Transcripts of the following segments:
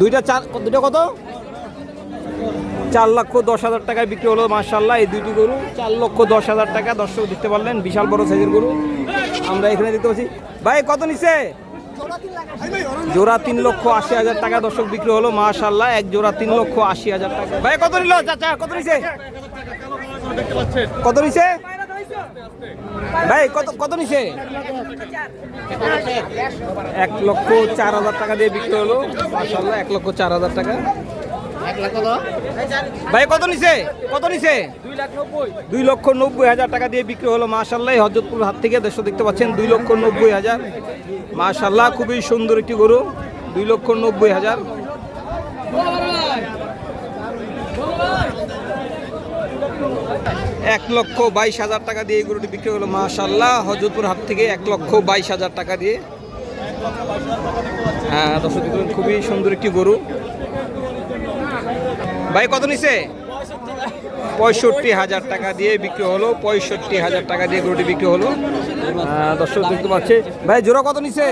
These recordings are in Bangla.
দুইটা চার, দুইটা কত? চার লক্ষ দশ হাজার টাকায় বিক্রি হলো মার্শাল্লাহ এই দুইটি গরু। চার লক্ষ দশ হাজার টাকা দর্শক দেখতে পারলেন, বিশাল বড় সাইজের গরু। আমরা এখানে দেখতে পাচ্ছি, ভাই, কত নিছে? জোড়া তিন লক্ষ আশি হাজার টাকা দর্শক বিক্রি হলো মাশাল্লাহ এক জোড়া তিন লক্ষ আশি হাজার টাকা। ভাই, কত নিল? কত নিছে? কত নিছে? ভাই কত কত নিছে? এক লক্ষ চার হাজার টাকা দিয়ে বিক্রি হলো। মাশাল্লাহ এক লক্ষ চার হাজার টাকা। ভাই কত নিছে? কত নিছে? দুই লক্ষ নব্বই হাজার টাকা দিয়ে বিক্রি হলো মাশাল্লাহ এই হজরতপুর হাত থেকে দেশ দেখতে পাচ্ছেন দুই লক্ষ নব্বই হাজার। মাশাল্লাহ খুবই সুন্দর একটি গরু দুই লক্ষ নব্বই হাজার। এক লক্ষ বাইশ হাজার টাকা দিয়ে এই গরুটি বিক্রি হলো। মাশাল্লাহ হজরতপুর হাট থেকে এক লক্ষ বাইশ হাজার টাকা দিয়ে। হ্যাঁ দর্শক খুবই সুন্দর একটি গরু। ভাই, কত নিছে? পঁয়ষট্টি হাজার টাকা দিয়ে বিক্রি হলো, পঁয়ষট্টি হাজার টাকা দিয়ে গরুটি বিক্রি হলো। দর্শক, দেখতে পাচ্ছে ভাই, জোড়া কত নিছে?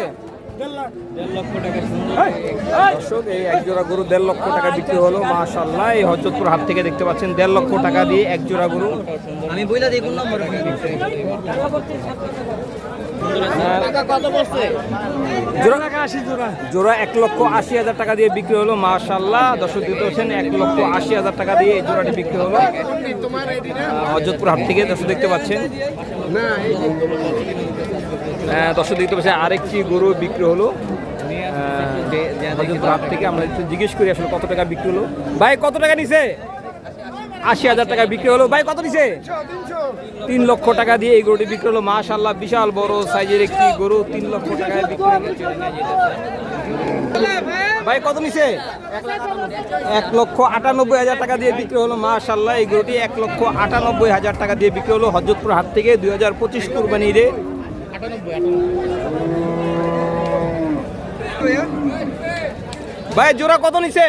দর্শক এই এক জোড়া গরু দেড় লক্ষ টাকা বিক্রি হলো মাশাল্লাহ এই হজরতপুর হাট থেকে দেখতে পাচ্ছেন দেড় লক্ষ টাকা দিয়ে এক জোড়া গরু। আমি বইলা দিই কোন নম্বর? জোড়া জোড়া। এক লক্ষ আশি হাজার টাকা দিয়ে বিক্রি হলো মাশাল্লাহ দর্শক দিতে হচ্ছেন এক লক্ষ আশি হাজার টাকা দিয়ে এই জোড়াটি বিক্রি হলো। হজরতপুর হাট থেকে দর্শক দেখতে পাচ্ছেন। দর্শক দেখতে পাচ্ছেন, আরেকটি গরু বিক্রি হলো। থেকে আমরা জিজ্ঞেস করি আসলে কত টাকা বিক্রি হলো। ভাই, কত টাকা নিছে? আশি হাজার টাকা বিক্রি হলো। ভাই, কত নিছে? তিন লক্ষ টাকা দিয়ে এই গরুটি বিক্রি হলো। মাশাল্লাহ বিশাল বড় সাইজের একটি গরু, তিন লক্ষ টাকায় বিক্রি ভাই, কত নিছে? এক লক্ষ আটানব্বই হাজার টাকা দিয়ে বিক্রি হলো। মাশাল্লাহ এই গরুটি এক লক্ষ আটানব্বই হাজার টাকা দিয়ে বিক্রি হলো। হজরতপুর হাট থেকে দুই হাজার পঁচিশ কুরবানি ঈদে ভাই, জোড়া কত নিছে?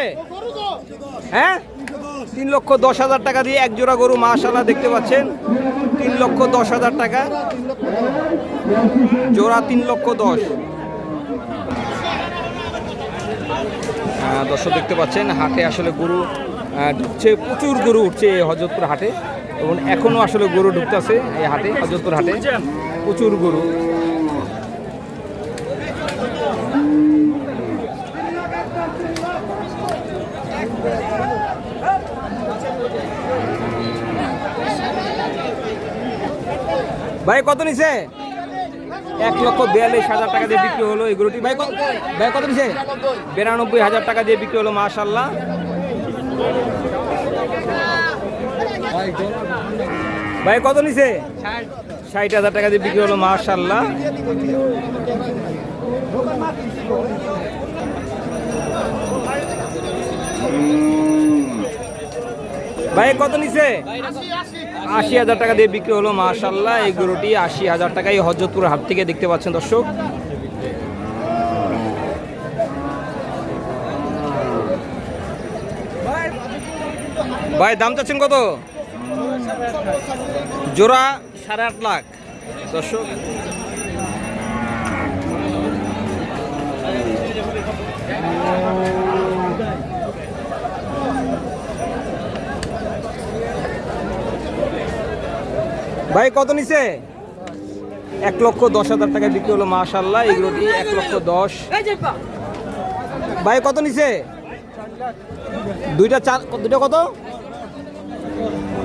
হ্যাঁ? তিন লক্ষ দশ হাজার টাকা দিয়ে এক জোড়া গরু মাশাল্লাহ দেখতে পাচ্ছেন। তিন লক্ষ দশ হাজার টাকা। জোড়া তিন লক্ষ দশ। দর্শক দেখতে পাচ্ছেন, হাটে আসলে গরু ঢুকছে, প্রচুর গরু উঠছে হজরতপুর হাটে। এবং এখনও আসলে গরু ঢুকতেছে এই হাটে হজরতপুর হাটে। প্রচুর গরু। ভাই, কত নিছে? এক লক্ষ বিয়াল্লিশ হাজার টাকা দিয়ে বিক্রি হলো এই গরুটি। ভাই ভাই, কত নিছে? বিরানব্বই হাজার টাকা দিয়ে বিক্রি হলো মাশাল্লাহ ভাই, কত নিছে? ষাট হাজার টাকা দিয়ে বিক্রি হলো মাশাল্লাহ ভাই, কত নিছে? আশি হাজার টাকা দিয়ে বিক্রি হলো মাশাল্লাহ এই গরুটি আশি হাজার টাকায় হজরতপুর হাট থেকে দেখতে পাচ্ছেন দর্শক। ভাই, দাম চাচ্ছেন কত? জোড়া সাড়ে আট লাখ। দর্শক। ভাই, কত নিছে? এক লক্ষ দশ হাজার টাকা বিক্রি হলো মাশাল্লাহ এগুলোটি এক লক্ষ দশ। ভাই, কত নিছে? দুইটা চার দুইটা কত?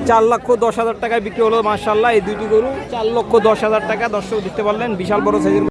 চার লক্ষ দশ হাজার টাকায় বিক্রি হলো মার্শাল্লাহ এই দুটি গরু চার লক্ষ দশ হাজার টাকা দর্শক দিতে পারলেন। বিশাল বড় সাইজের